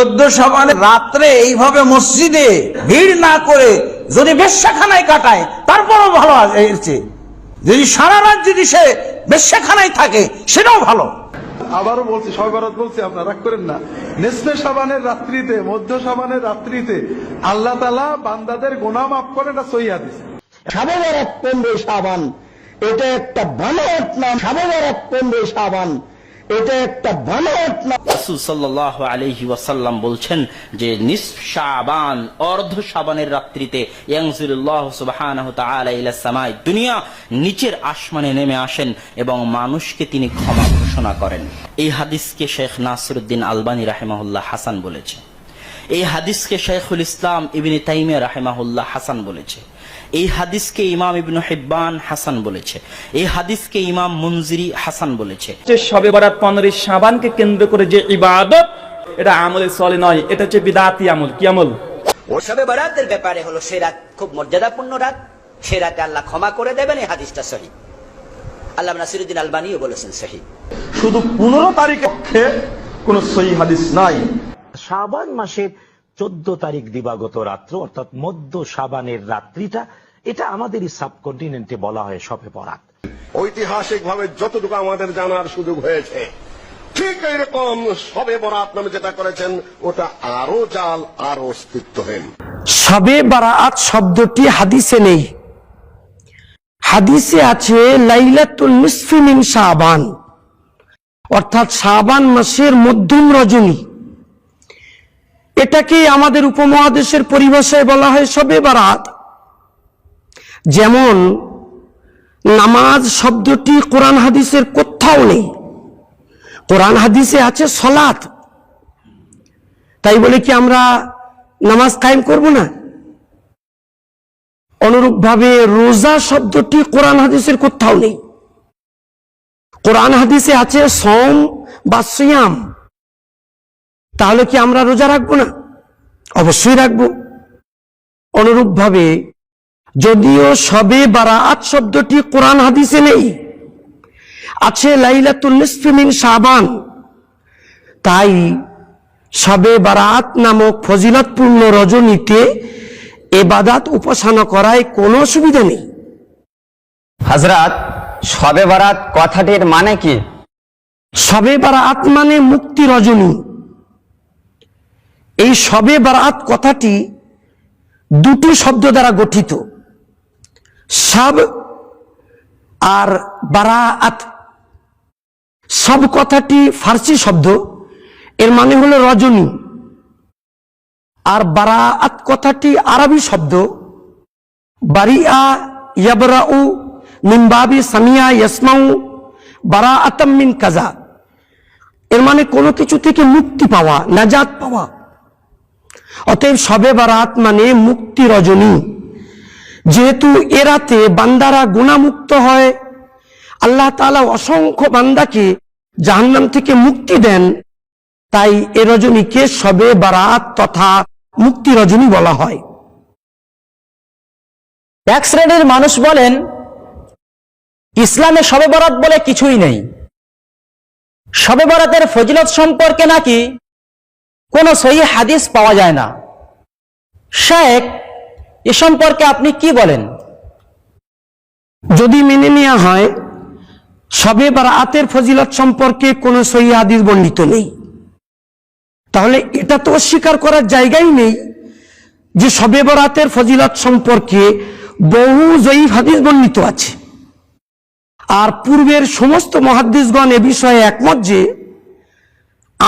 চোদ্দ সাবানের রাত্রে এইভাবে মসজিদে ভিড় না করে যদি বেশ্যাখানায় কাটায় তারপরও ভালো আছে এর চেয়ে যদি সারা রাত যদি সে বেশ্যাখানায় থাকে সেটাও ভালো। আবারও বলছি সবাই বলছি আপনার রাগ করেন না। নেসলে সাবানের রাত্রিতে মধ্য সাবানের রাত্রিতে আল্লাহ তালা বান্দাদের গোনা মাফ করেন এটা হাদিস। সাবে সাবান এটা একটা বানোয়াট নাম সাবে বরাত পনেরো সাবান। এটা একটা বানোয়াট ওয়াসাল্লাম বলছেন যে নিসফ অর্ধ শাবানের রাত্রিতে ইয়ানজিলুল্লাহ সুবহানাহু তাআলা ইলা দুনিয়া নিচের আসমানে নেমে আসেন এবং মানুষকে তিনি ক্ষমা ঘোষণা করেন। এই হাদিসকে শেখ নাসিরউদ্দিন আলবানী রাহিমাহুল্লাহ হাসান বলেছে এই হাদিসকে শেখুল ইসলাম ইবিন তাইমিয়া রাহিমাহুল্লাহ হাসান বলেছে। এই হাদিসকে ইমাম ইবনু হিব্বান হাসান বলেছে। এই হাদিসকে ইমাম মুনজিরি হাসান বলেছে। সবে বরাত পনেরোই সাবানকে কেন্দ্র করে যে ইবাদত এটা আমলে চলে নয় এটা হচ্ছে বিদাতি আমল। কি আমল? শবে বরাতের ব্যাপারে হলো সে রাত খুব মর্যাদাপূর্ণ রাত সে রাতে আল্লাহ ক্ষমা করে দেবেন এই হাদিসটা সহি। আল্লাহ নাসিরুদ্দিন আলবানিও বলেছেন সহি। শুধু পনেরো তারিখে কোন সহি হাদিস নাই। শাবান মাসের চোদ্দ তারিখ দিবাগত রাত্র অর্থাৎ মধ্য শাবানের রাত্রিটা এটা আমাদেরই সাবকন্টিনেন্টে বলা হয় শবে বরাত। ঐতিহাসিক ভাবে যতটুকু আমাদের জানার সুযোগ হয়েছে ঠিক এরকম সবে বরাত নামে যেটা করেছেন ওটা আরও জাল আরও অস্তিত্বহীন সবে বারাত শব্দটি হাদিসে নেই। হাদিসে আছে লাইলাতুল নিসফি মিন শাবান অর্থাৎ শাবান মাসের মধ্যম রজনী। এটাকে আমাদের উপমহাদেশের পরিভাষায় বলা হয় সবে বারাত। যেমন, নামাজ শব্দটি কোরআন হাদিসের কোথাও নেই। কোরআন হাদিসে আছে সলাত তাই বলে কি আমরা নামাজ কায়েম করব না? অনুরূপভাবে রোজা শব্দটি কোরআন হাদিসের কোথাও নেই। কোরআন হাদিসে আছে সম বা সিয়াম। তাহলে কি আমরা রোজা রাখব না? অবশ্যই রাখব। অনুরূপভাবে যদিও সবে বারাত শব্দটি কোরআন হাদিসে নেই আছে লাইলাতুল শাবান। তাই সবে বারাত নামক ফজিলতপূর্ণ রজনীতে এবাদাত উপাসনা করায় কোনো অসুবিধা নেই। হাজরাত সবে বারাত কথাটির মানে কি? সবে বারাত মানে মুক্তি রজনী। এই সবে বারাত কথাটি দুটি শব্দ দ্বারা গঠিত। সব আর বারাত। সব কথাটি ফার্সি শব্দ, এর মানে হলো রজনী। আর বারাত কথাটি আরবি শব্দ বারিয়া ইয়াবরাউ মিনবাবি সামিয়া ইয়াসমাউ বারা আতাম মিন কাজা এর মানে কোনো কিছু থেকে মুক্তি পাওয়া, নাজাত পাওয়া। অতএব সবে বারাত মানে মুক্তি রজনী। যেহেতু এরাতে বান্দারা গুণামুক্ত হয়, আল্লাহ তাআলা অসংখ্য বান্দাকে জাহান্নাম থেকে মুক্তি দেন, তাই এ রজনীকে সবে বারাত তথা মুক্তি রজনী বলা হয়। এক শ্রেণির মানুষ বলেন, ইসলামে শবে বরাত বলে কিছুই নেই। শবে বরাতের ফজিলত সম্পর্কে নাকি কোনো সহি হাদিস পাওয়া যায় না। শেখ, এ সম্পর্কে আপনি কি বলেন? যদি মেনে নেওয়া হয়, সবে বারাতের ফজিলত সম্পর্কে কোনো সহি হাদিস বর্ণিত নেই। তাহলে এটা তো অস্বীকার করার জায়গাই নেই যে সবে বরাতের ফজিলত সম্পর্কে বহু জয়ীফ হাদিস বর্ণিত আছে। আর পূর্বের সমস্ত মহাদ্দিসগণ এ বিষয়ে একমত যে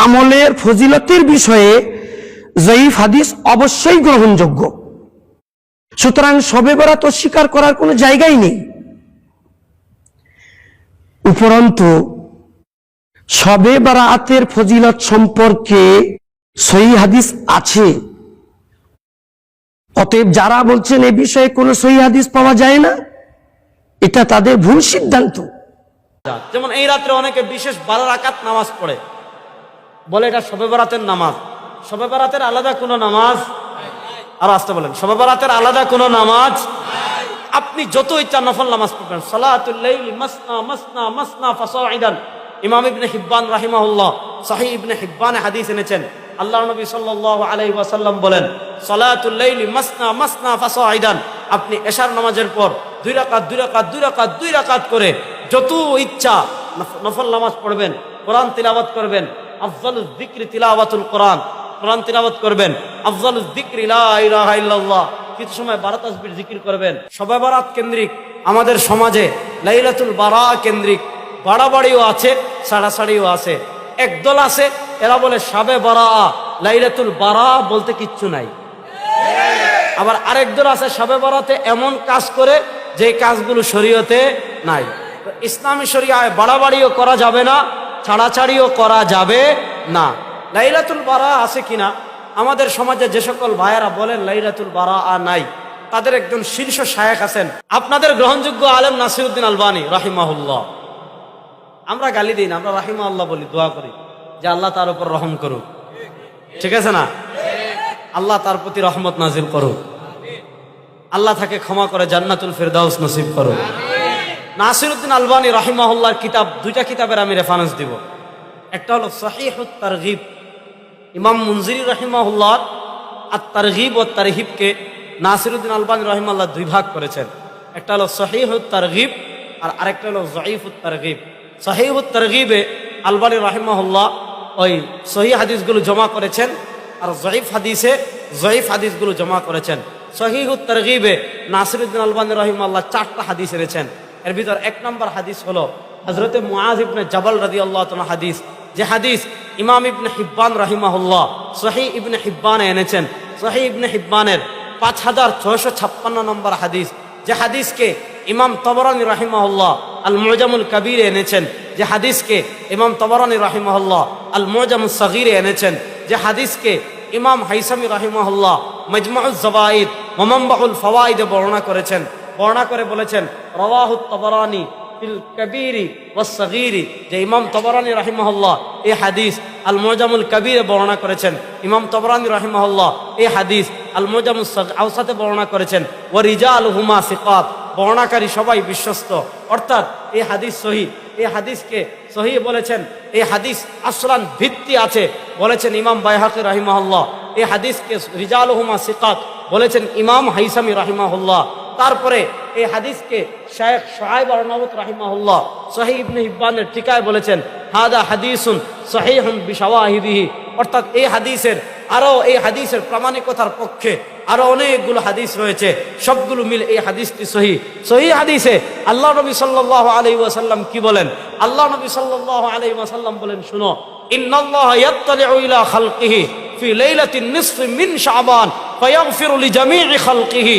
আমলের ফজিলতের বিষয়ে জয়ীফ হাদিস অবশ্যই গ্রহণযোগ্য। সুতরাং সবে বরাত অস্বীকার করার কোনো জায়গাই নেই। উপরন্তু সবে বারাতের ফজিলত সম্পর্কে সহি হাদিস আছে। অতএব যারা বলছেন এ বিষয়ে কোনো সহি হাদিস পাওয়া যায় না, এটা তাদের ভুল সিদ্ধান্ত। যেমন এই রাত্রে অনেকে বিশেষ বারো রাকাত নামাজ পড়ে। বলে এটা শবে বরাতের নামাজ। শবে বরাতের আলাদা কোনো নামাজ? আর আসতে বলেন শবে বরাতের আলাদা কোনো নামাজ? আপনি যত ইচ্ছা নফল নামাজ পড়বেন। সালাতুল্লাইল মাসনা মাসনা মাসনা ফাসাইদান। ইমাম ইবনে হিব্বান রাহিমাহুল্লাহ সহি ইবনে হিব্বানে হাদিস এনেছেন। আল্লাহ নবী সাল্লাহ আলাইহি ওয়াসাল্লাম বলেন, সলাতুল লাইলি মাসনা মাসনা ফাসাইদান। আপনি এশার নামাজের পর দুই রাকাত দুই রাকাত দুই রাকাত দুই রাকাত করে যত ইচ্ছা নফ- নফল নামাজ পড়বেন, কোরআন তিলাওয়াত করবেন আফজাল যিকরি তিলাওয়াতুল কোরআন। কোরআন তিলাওয়াত করবেন। আফজাল ইলাহা ইল্লাল্লাহ। কিছু সময় বারাত তাসবির জিকির করবেন। সবাই বারাত কেন্দ্রিক। আমাদের সমাজে লাইলাতুল বারা কেন্দ্রিক। বাড়াবাড়িও আছে সাড়াসাড়িও আছে। একদল আছে, এরা বলে সাবে বারা, লাইলাতুল বারা বলতে কিচ্ছু নাই। আবার আরেক দল আছে সাবে বারাতে এমন কাজ করে যে কাজগুলো শরীয়তে নাই। ইসলামী শরিয়ায় বাড়াবাড়িও করা যাবে না ছাড়াছাড়িও করা যাবে না। লাইলাতুল বারা আছে কিনা? আমাদের সমাজে যে সকল ভাইয়েরা বলেন লাইলাতুল বারা আ নাই, তাদের একজন শীর্ষ শায়েক আছেন। আপনাদের গ্রহণযোগ্য আলেম নাসিরুদ্দিন আলবানী, রাহিমাহুল্লাহ। আমরা গালি দিই না, আমরা রাহিমা আল্লাহ বলি, দোয়া করি যে আল্লাহ তার উপর রহম করুক। ঠিক আছে না? আল্লাহ তার প্রতি রহমত নাজিল করুক। আল্লাহ তাকে ক্ষমা করে জান্নাতুল ফেরদাউস নসিব করুক। নাসিরুদ্দিন আলবানী রাহিমাহুল্লাহর কিতাব, দুইটা কিতাবের আমি রেফারেন্স দিব। একটা হলো সহিহুত তারগিব, ইমাম মুনজিরি রহিমাহুল্লাহ আর তারগিব ও তারহিবকে নাসিরুদ্দিন আলবানী রহিমাল্লাহ দুই ভাগ করেছেন। একটা হলো সহিহুত তারগিব আর আরেকটা হলো জয়ীফুত তারগিব। সহিহুত তারগিবে আলবানী রহিমাহুল্লাহ ওই সহি হাদিসগুলো জমা করেছেন আর জয়ীফ হাদিসে জয়ীফ হাদিসগুলো জমা করেছেন। সহিহুত তারগিবে নাসিরুদ্দিন আলবানী রহিমাল্লাহ চারটা হাদিস এনেছেন। এর ভিতর এক নম্বর হাদিস হলো হজরতে মুআজ ইবনে জাবাল রাদি আল্লাহ হাদিস। যে হাদিস ইমাম ইবনে হিব্বান রাহিমাহুল্লাহ সহি ইবনে হিব্বানে এনেছেন। সহি ইবনে হিব্বানের পাঁচ হাজার ছয়শো ছাপ্পান্ন নম্বর হাদিস। যে হাদিসকে ইমাম তবরানি রাহিমাহুল্লাহ আল মোজামুল কবিরে এনেছেন। যে হাদিসকে ইমাম তবরানি রাহিমাহুল্লাহ আল মোজামুল সগিরে এনেছেন। যে হাদিসকে ইমাম হাইসামি রাহিমাহুল্লাহ মজমাউল জবাইদ মোমাম্বাহুল ফওয়াইদে বর্ণনা করেছেন। বর্ণনা করে বলেছেন রওয়াহুত তবরানি ফিল কবিরি ওয়াসগীরি যে ইমাম তবরানি রাহিমাহুল্লাহ এই হাদিস আল মোজামুল কবিরে বর্ণনা করেছেন। ইমাম তবরানি রাহিমাহুল্লাহ এই হাদিস আল মোজামুল আউসাতে বর্ণনা করেছেন ও রিজা আল হুমা সিকাত, বর্ণাকারী সবাই বিশ্বস্ত। অর্থাৎ এই হাদিস সহি, এই হাদিসকে সহি বলেছেন, এই হাদিস আসলান ভিত্তি আছে, বলেছেন ইমাম বাইহাকি রাহিমাহুল্লাহ। এই হাদিসকে রিজাল হুমা সিকাত বলেছেন ইমাম হাইসামি রাহিমাহুল্লাহ। তারপরে এই হাদিসকে শায়েখ সাহেব আরনাবত রাহিমাহুল্লাহ সহি ইবনে ইব্বানের টিকায় বলেছেন, হাদা হাদিসুন সহিহুন বিশাওয়াহিদিহি। অর্থাৎ এই হাদিসের আরও এই হাদিসের প্রামাণিকতার পক্ষে আরও অনেকগুলো হাদিস রয়েছে, সবগুলো মিল এই হাদিসটি সহি সহি হাদিসে আল্লাহ নবী সাল্ল আলি ওয়াসাল্লাম কি বলেন? আল্লাহ নবী সাল্ল আলি ওয়াসাল্লাম বলেন, শুনো ইন্নআল্লাহ ফি লাইলাতিন নিসফি মিন শাবান ফায়াগফিরু লিজামিই খালকিহি।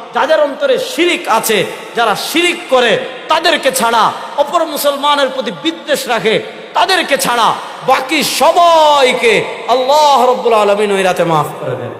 যাদের অন্তরে শিরিক আছে, যারা শিরিক করে, তাদেরকে ছাড়া, অপর মুসলমানের প্রতি বিদ্বেষ রাখে, তাদেরকে ছাড়া বাকি সবাইকে আল্লাহ রব্বুল আলমিন ওই রাতে মাফ করে দেন।